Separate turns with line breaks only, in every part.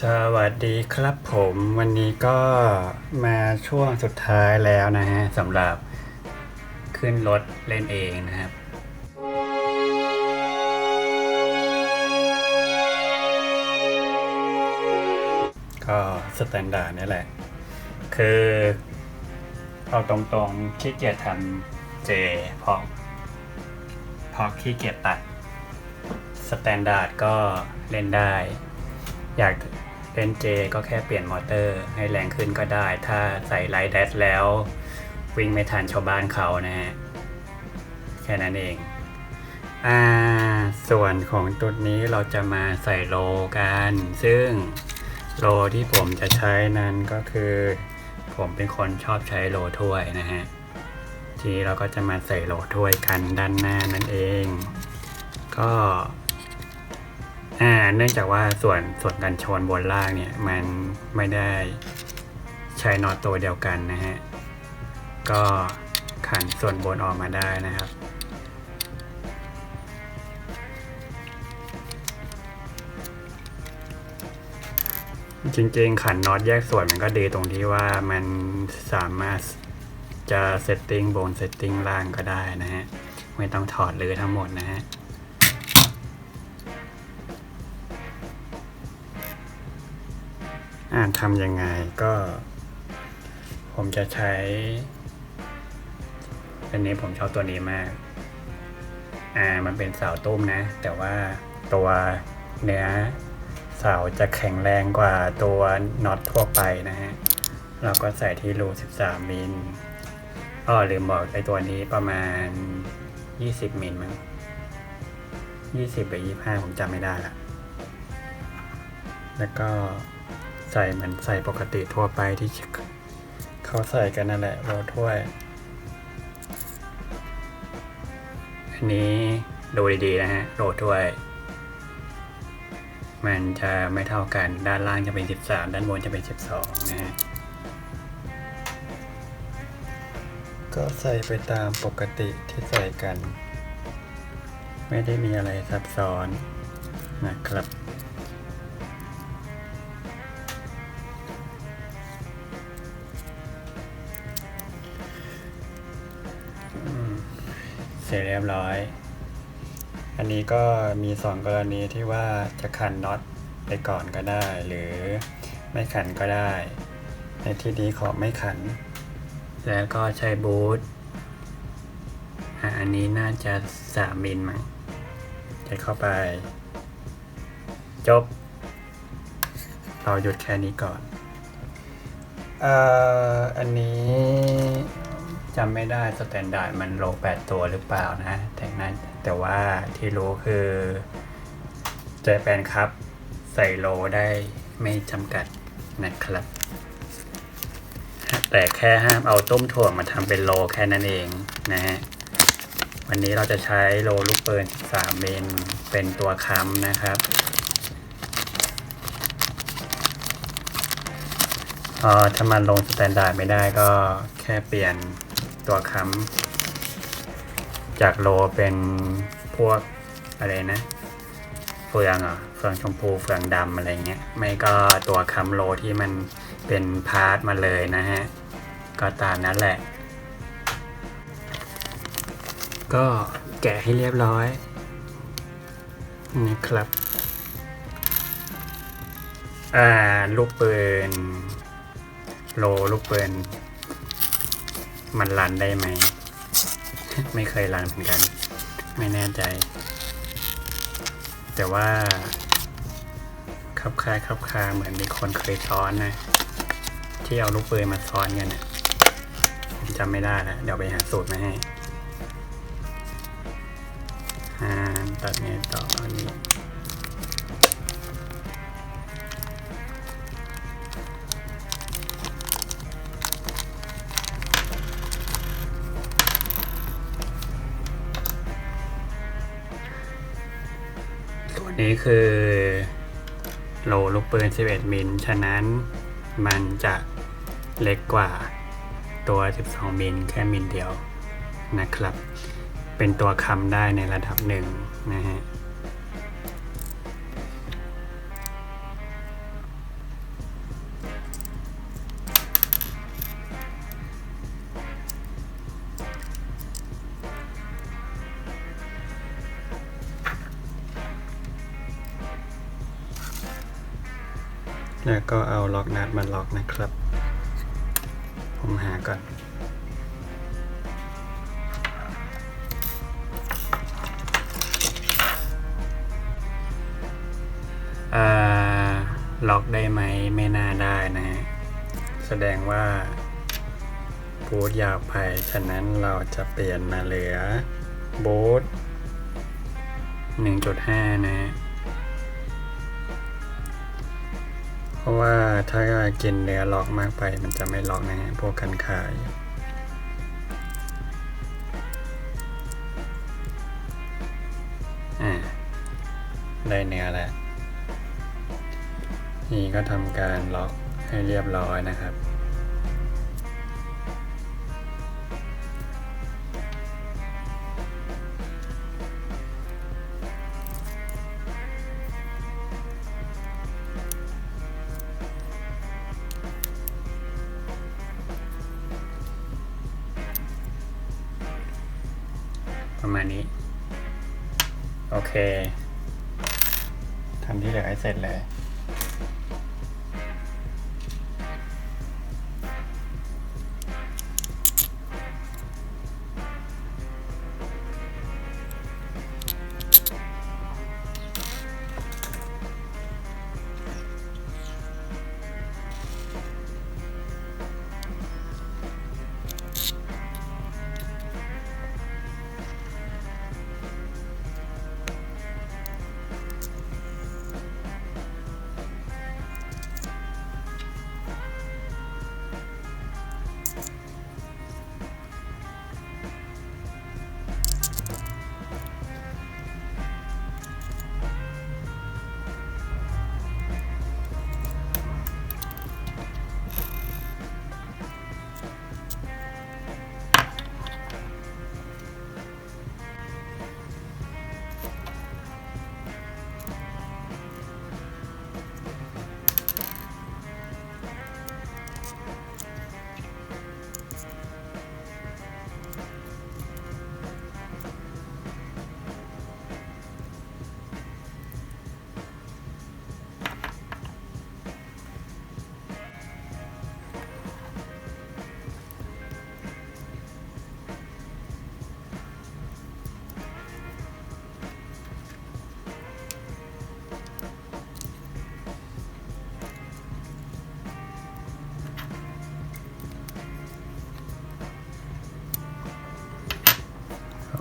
สวัสดีครับผมวันนี้ก็มาช่วงสุดท้ายแล้วนะฮะสำหรับขึ้นรถเล่นเองนะครับ ก็สแตนดาร์ดนี่แหละ คือเอาตรงๆขี้เกียจทำเจเพราะเพราะขี้เกียจตัดสแตนดาร์ดก็เล่นได้อยาก เล่นเจก็แค่เปลี่ยนมอเตอร์ให้แรงขึ้นก็ได้ ถ้าใส่ไลท์แดชแล้ว วิ่งไม่ทันชาวบ้านเขานะฮะ แค่นั้นเอง อ่า ส่วนของตัวนี้เราจะมาใส่โลกัน ซึ่งโลที่ผมจะใช้นั้นก็คือ ผมเป็นคนชอบใช้โลถ้วยนะฮะ ทีเราก็จะมาใส่โลถ้วยกันด้านหน้านั่นเอง ก็ อ่าเนื่องจากว่าส่วนส่วนกันชนบนล่างเนี่ยมันไม่ได้ใช้น็อตตัวเดียวกันนะฮะ ก็ขันส่วนบนออกมาได้นะครับ จริงๆขันน็อตแยกส่วนมันก็ดีตรงที่ว่ามันสามารถจะเซตติ้งบนเซตติ้งล่างก็ได้นะฮะ ไม่ต้องถอดเลยทั้งหมดนะฮะ อ่าทำยังไงก็ ผมจะใช้อันนี้ผมชอบตัวนี้มาก อ่ามันเป็นเสาตุ้มนะ แต่ว่าตัวเนื้อเสาจะแข็งแรงกว่าตัวน็อตทั่วไปนะฮะ เราก็ใส่ที่รู 13 มิลอ้อลืมบอกไอตัวนี้ประมาณ 20 มิลมั้ง20 หรือ 25 ผมจำไม่ได้ละ แล้วก็ ใส่เหมือนใส่ปกติทั่วไปที่เขาใส่กันนั่นแหละโรถ้วย อันนี้ดูดีๆนะฮะโรถ้วย มันจะไม่เท่ากันด้านล่างจะเป็น 13 ด้านบนจะเป็น 12 นะฮะก็ใส่ไปตามปกติที่ใส่กัน ไม่ได้มีอะไรซับซ้อนนะครับ ร็จเรียบร้อย อันนี้ก็มีสองกรณีที่ว่าจะขันน็อตไปก่อนก็ได้ หรือไม่ขันก็ได้ ในที่นี้ขอไม่ขัน แล้วก็ใช้บูทอันนี้น่าจะสามมิลมั้งใช้เข้าไป จบ เราหยุดแค่นี้ก่อนออันนี้ จำไม่ได้สแตนดาร์ดมันโลแปดตัวหรือเปล่านะ แต่นั้น แต่ว่าที่รู้คือเจแปนครับ ใส่โลได้ไม่จำกัดนะครับ แต่แค่ห้ามเอาต้มถั่วมาทำเป็นโลแค่นั้นเองนะฮะ วันนี้เราจะใช้โลลูกปืน13มิลเป็นตัวค้ำนะครับเออถ้ามันลงสแตนดาร์ดไม่ได้ก็แค่เปลี่ยน ตัวค้ำจากโลเป็นพวกอะไรนะเฟืองเหรอะเฟืองชมพูเฟืองดำอะไรเงี้ยไม่ก็ตัวค้ำโลที่มันเป็นพาร์ทมาเลยนะฮะ ก็ตามนั้นแหละ ก็แกะให้เรียบร้อยนะครับอ่าลูกปืนโลลูกปืน มันรันได้ไหม ไม่เคยรันเหมือนกัน ไม่แน่ใจ แต่ว่าคับคายคับคาเหมือนมีคนเคยซ้อนนะ ที่เอาลูกปืนมาซ้อนกันนะผมจำไม่ได้แล้วเดี๋ยวไปหาสูตรมาให้ตัดไงต่ออัน นี้คือโลลูกปืน 11 มิล ฉะนั้นมันจะเล็กกว่าตัว 12 มิล แค่มิลเดียวนะครับ เป็นตัวคำได้ในระดับหนึ่งนะฮะ แล้วก็เอาล็อกนัดมาล็อกนะครับ ผมหาก่อน ล็อกได้ไหมไม่น่าได้นะฮะ แสดงว่าบูทยาวไป ฉะนั้นเราจะเปลี่ยนมาเหลือบูท1.5 นะฮะ ราะว่าถ้ากินเนื้อล็อกมากไป มันจะไม่ล็อกนะฮะพวกกันขายอ่าได้เนื้อแล้ว นี่ก็ทำการล็อกให้เรียบร้อยนะครับ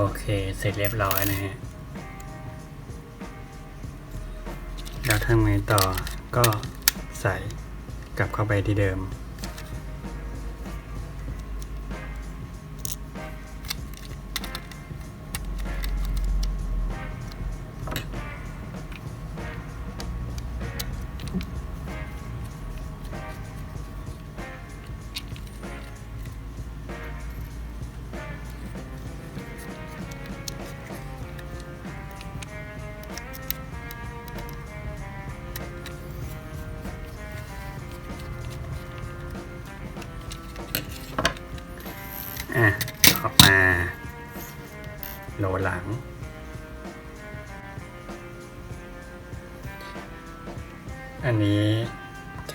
โอเค เสร็จเรียบร้อยนะฮะแล้วทำไงต่อก็ใส่กลับเข้าไปที่เดิม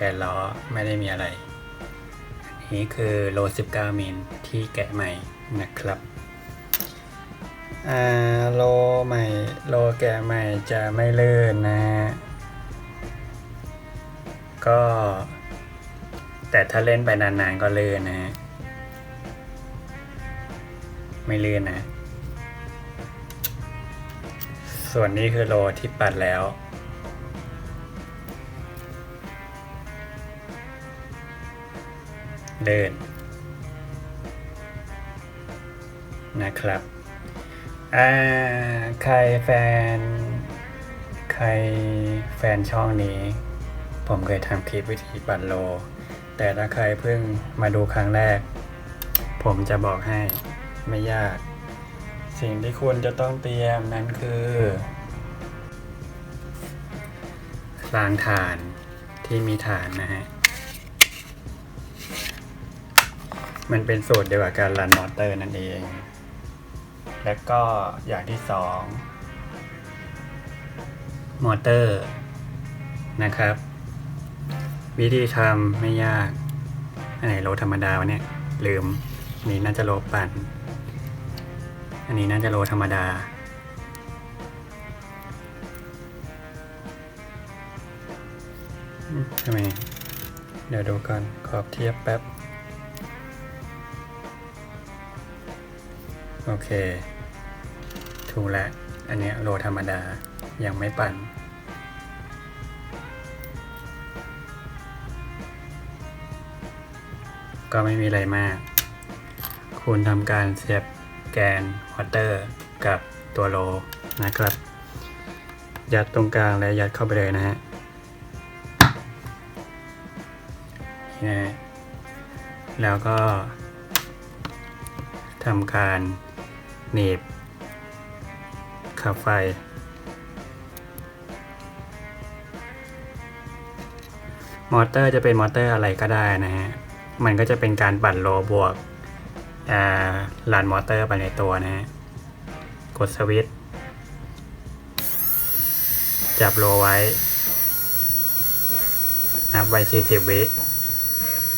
กะล้อไม่ได้มีอะไร อันนี้คือโล19มิลที่แกะใหม่นะครับโลใหม่โลแกะใหม่จะไม่เลื่อนนะฮะก็ แต่ถ้าเล่นไปนานๆก็เลื่อนนะฮะไม่เลื่อนนะ ส่วนนี้คือโลที่ปัดแล้ว เดินนะครับอ่าใครแฟน ใครแฟนช่องนี้ ผมเคยทำคลิปวิธีปัดโล แต่ถ้าใครเพิ่งมาดูครั้งแรก ผมจะบอกให้ไม่ยาก สิ่งที่คุณจะต้องเตรียมนั้นคือรางฐานที่มีฐานนะฮะ มันเป็นสูตรเดียวกับการรันมอเตอร์นั่นเอง และก็อย่างที่สองมอเตอร์นะครับ วิธีทำไม่ยากอันไหนโลธรรมดาวะเนี่ย ลืมอันนี้น่าจะโลปั่น อันนี้น่าจะโลธรรมดา ทำไม เดี๋ยวดูก่อนขอบเทียบแป๊บ โอเค ถูกแล้ว อันเนี้ยโลธรรมดา ยังไม่ปั่น ก็ไม่มีอะไรมาก คุณทำการเสียบแกนวอเตอร์ กับตัวโลนะครับ ยัดตรงกลางและยัดเข้าไปเลยนะฮะนี่นะฮะแล้วก็ทำการ หนีบขับไฟ มอเตอร์จะเป็นมอเตอร์อะไรก็ได้นะฮะ มันก็จะเป็นการปั่นโลบวกอ่าลันมอเตอร์ไปในตัวนะฮะ กดสวิตช์จับโลไว้ นับไว้ 40 วิ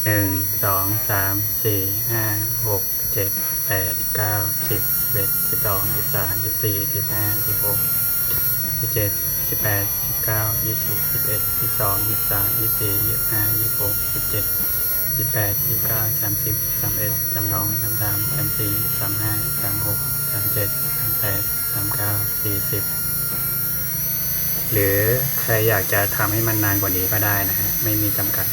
หนึ่งสองสามสี่ห้าหกเจ็ดแปดเก้าสิบ สิบเอ็ดสิบสองสิบสามสิบสี่สิบห้าสิบหกสิบเจ็ดสิบแปดสิบเก้ายี่สิบสิบเอ็ดสิบสองยี่สิบสามยี่สิบสี่ยี่สิบห้ายี่สิบหกสิบเจ็ดยี่สิบแปดยี่สิบเก้าสามสิบสามเอ็ดสามสองสามสามสามสี่สามห้าสามหกสามเจ็ดสามแปดสามเก้าสี่สิบหรือใครอยากจะทำให้มันนานกว่านี้ก็ได้นะฮะ ไม่มีจำกัด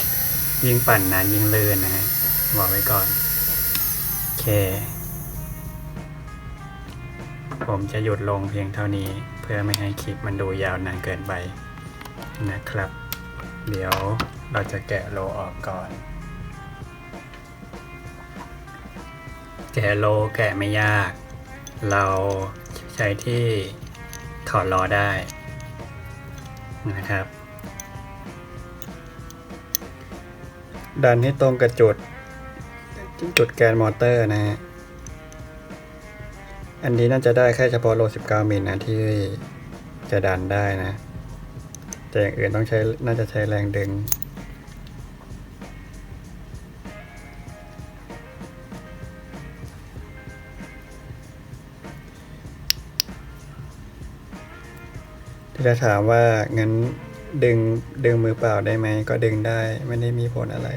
ยิ่งปั่นนานยิ่งลื่อนนะฮะ บอกไว้ก่อน โอเค ผมจะหยุดลงเพียงเท่านี้เพื่อไม่ให้คลิปมันดูยาวนานเกินไปนะครับ เดี๋ยวเราจะแกะโลออกก่อน แกะโลแกะไม่ยาก เราใช้ที่ถอดล้อได้นะครับ ดันให้ตรงกับจุดจุดแกนมอเตอร์นะฮะ อันนี้น่าจะได้แค่เฉพาะโล 19 มิลนะที่จะดันได้นะ แต่อย่างอื่นต้องใช้น่าจะใช้แรงดึง ที่จะถามว่างั้นดึงดึงมือเปล่าได้ไหมก็ดึงได้ไม่ได้มีผลอะไร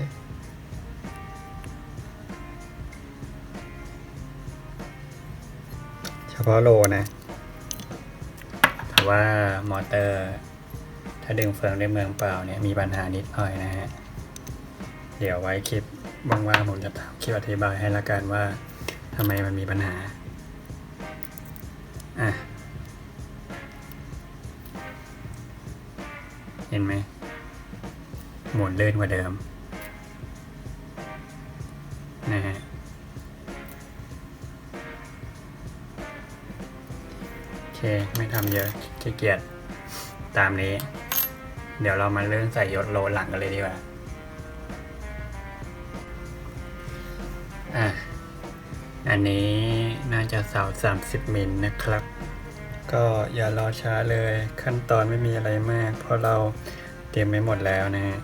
พาะโลนะแต่ว่ามอเตอร์ ถ้าดึงเฟืองด้วยเมืองเปล่าเนี่ยมีปัญหานิดหน่อยนะฮะ เดี๋ยวไว้คลิปว่างๆผมจะทำคลิปอธิบายให้ละกันว่าทำไมมันมีปัญหา อะ เห็นไหม หมุนเลื่อนกว่าเดิมนะฮะ ไม่ทำเยอะขี้เกียจตามนี้ เดี๋ยวเรามาเริ่มใส่ยศโลหลังกันเลยดีกว่าอะอันนี้น่าจะเสา30มิลนะครับ ก็อย่ารอช้าเลยขั้นตอนไม่มีอะไรมาก เพราะเราเตรียมไว้หมดแล้วนะฮะ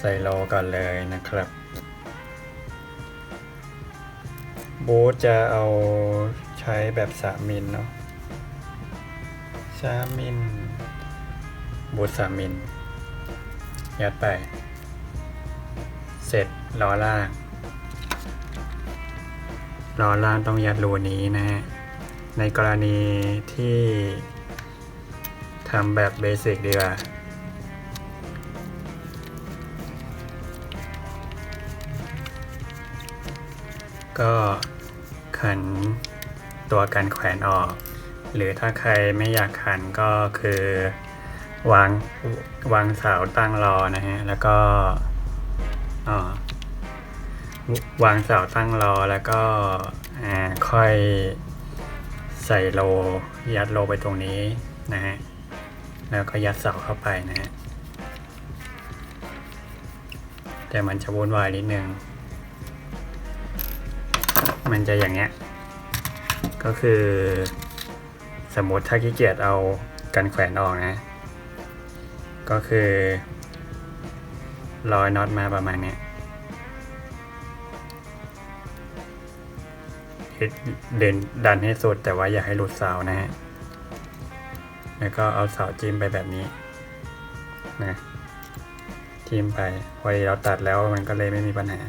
ใส่โลก่อนเลยนะครับบูธจะเอาใช้แบบ3มิลเนาะ สามมิลบูทสามมิลยัดไป เสร็จล้อล่างล้อล่างต้องยัดรูนี้นะฮะ ในกรณีที่ทำแบบเบสิกดีกว่าก็ขันตัวกันแขวนออก หรือถ้าใครไม่อยากขันก็คือวางวางเสาตั้งรอนะฮะ แล้วก็อ่าวางเสาตั้งรอแล้วก็ค่อยใส่โลยัดโลไปตรงนี้นะฮะ แล้วก็ยัดเสาเข้าไปนะฮะ แต่มันจะวุ่นวายนิดนึง มันจะอย่างเงี้ย ก็คือ สมมติถ้าขี้เกียจเอากันแขวนออกนะ ก็คือร้อยน็อตมาประมาณเนี้ยเดินดันให้สุดแต่ว่าอย่าให้หลุดเสานะฮะ แล้วก็เอาเสาจิ้มไปแบบนี้นะจิ้มไปพอเราตัดแล้วมันก็เลยไม่มีปัญหา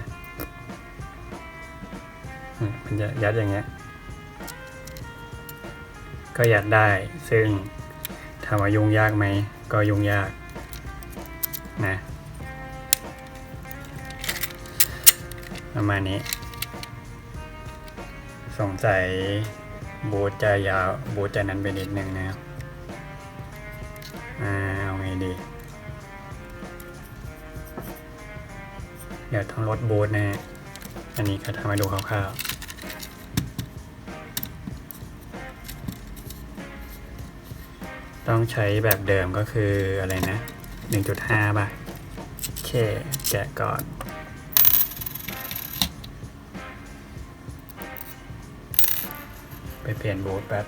มันจะยัดอย่างเงี้ย ก็ยัดได้ ซึ่งถามว่ายุ่งยากไหม ก็ยุ่งยากนะประมาณนี้ สงสัยบูทจะยาวบูทจะนั้นไปนิดนึงนะครับอ่าเอาไงดี เดี๋ยวต้องลดบูทนะฮะอันนี้ก็ทำให้ดูคร่าวๆ ต้องใช้แบบเดิมก็คืออะไรนะ 1.5ป่ะโอเคแกะก่อนไปเปลี่ยนบูทแป๊บ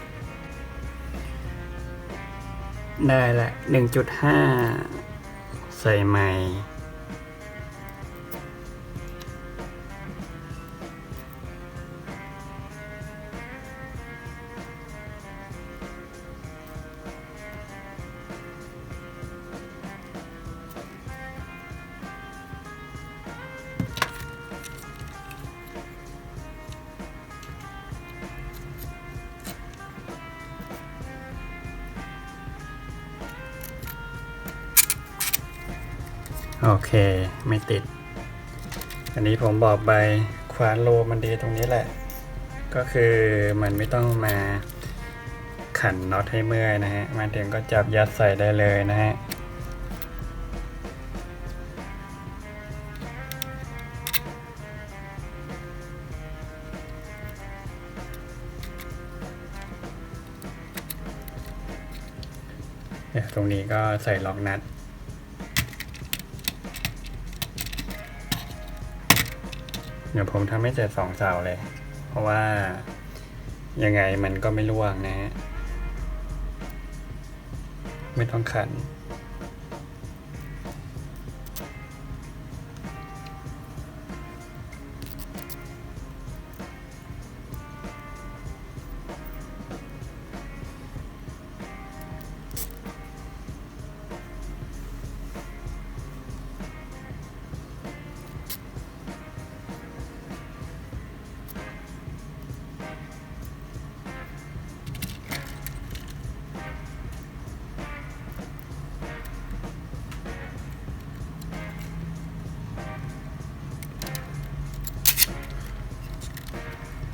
ได้ละหนึ่งจุดห้าใส่ใหม่ ผมบอกไปควานโลมันดีตรงนี้แหละ ก็คือมันไม่ต้องมาขันน็อตให้เมื่อยนะฮะมาถึงก็จับยัดใส่ได้เลยนะฮะเดี๋ยตรงนี้ก็ใส่ล็อกนัด เดี๋ยวผมทำให้เสร็จสองเสาเลย เพราะว่ายังไงมันก็ไม่ร่วงนะฮะ ไม่ต้องขัน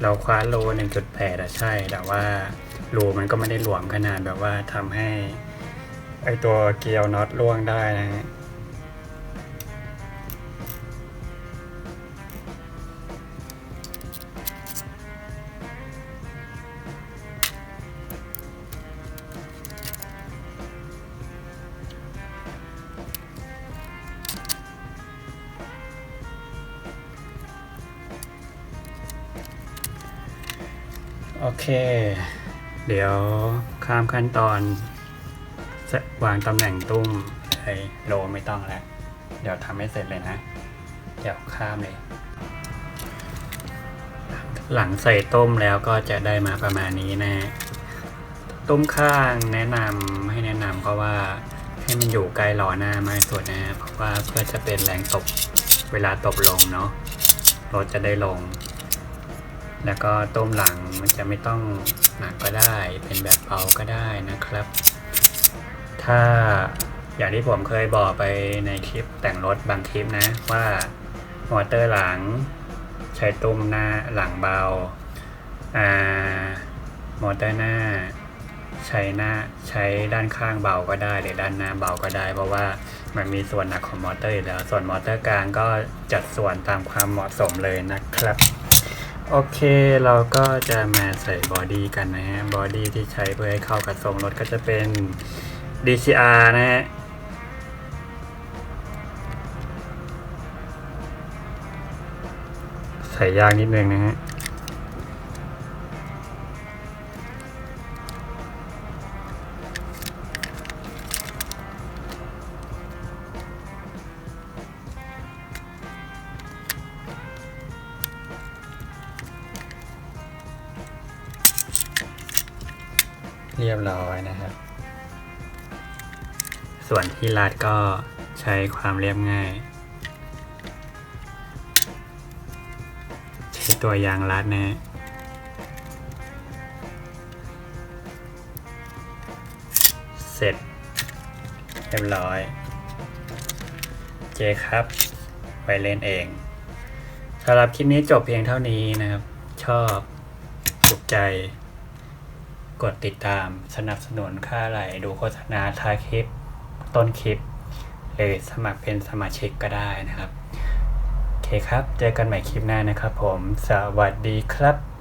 เราคว้าโล 1.8อะใช่ แต่ว่าโลมันก็ไม่ได้หลวมขนาดแบบว่าทำให้ ไอตัวเกียวน็อตล่วงได้นะ เคเดี๋ยวข้ามขั้นตอนวางตำแหน่งตุ้มเลยโลไม่ต้องแล้ว เดี๋ยวทำให้เสร็จเลยนะ เดี๋ยวข้ามเลย หลังใส่ต้มแล้วก็จะได้มาประมาณนี้นะต้มข้างแนะนำให้แนะนำก็ว่าให้มันอยู่ใกล้หล้อหน้ามากสุดนะเพราะว่าเพื่อจะเป็นแรงตบเวลาตบลงเนาะรถจะได้ลง แล้วก็ต้มหลังมันจะไม่ต้องหนักก็ได้ เป็นแบบเบาก็ได้นะครับ ถ้าอย่างที่ผมเคยบอกไปในคลิปแต่งรถบางคลิปนะว่ามอเตอร์หลัง ใช้ตุ้มหน้าหลังเบาอ่ามอเตอร์หน้า ใช้หน้าใช้ด้านข้างเบาก็ได้หรือด้านหน้าเบาก็ได้ เพราะว่ามันมีส่วนหนักของมอเตอร์อยู่แล้ว ส่วนมอเตอร์กลางก็จัดส่วนตามความเหมาะสมเลยนะครับ โอเคเราก็จะมาใส่บอดี้กันนะฮะ บอดี้ที่ใช้เพื่อให้เข้ากับทรงรถก็จะเป็น DCR นะฮะ ใส่ยากนิดนึงนะฮะ ส่วนที่รัดก็ใช้ความเรียบง่าย ใช้ตัวยางรัดนะเสร็จ เรียบร้อย เจครับ ไว้เล่นเองสำหรับคลิปนี้จบเพียงเท่านี้นะครับ ชอบถูกใจ กดติดตามสนับสนุนค่าไหลดูโฆษณาท้ายคลิป ต้นคลิปหรือสมัครเป็นสมาชิกก็ได้นะครับ โอเคครับ เจอกันใหม่คลิปหน้านะครับผม สวัสดีครับ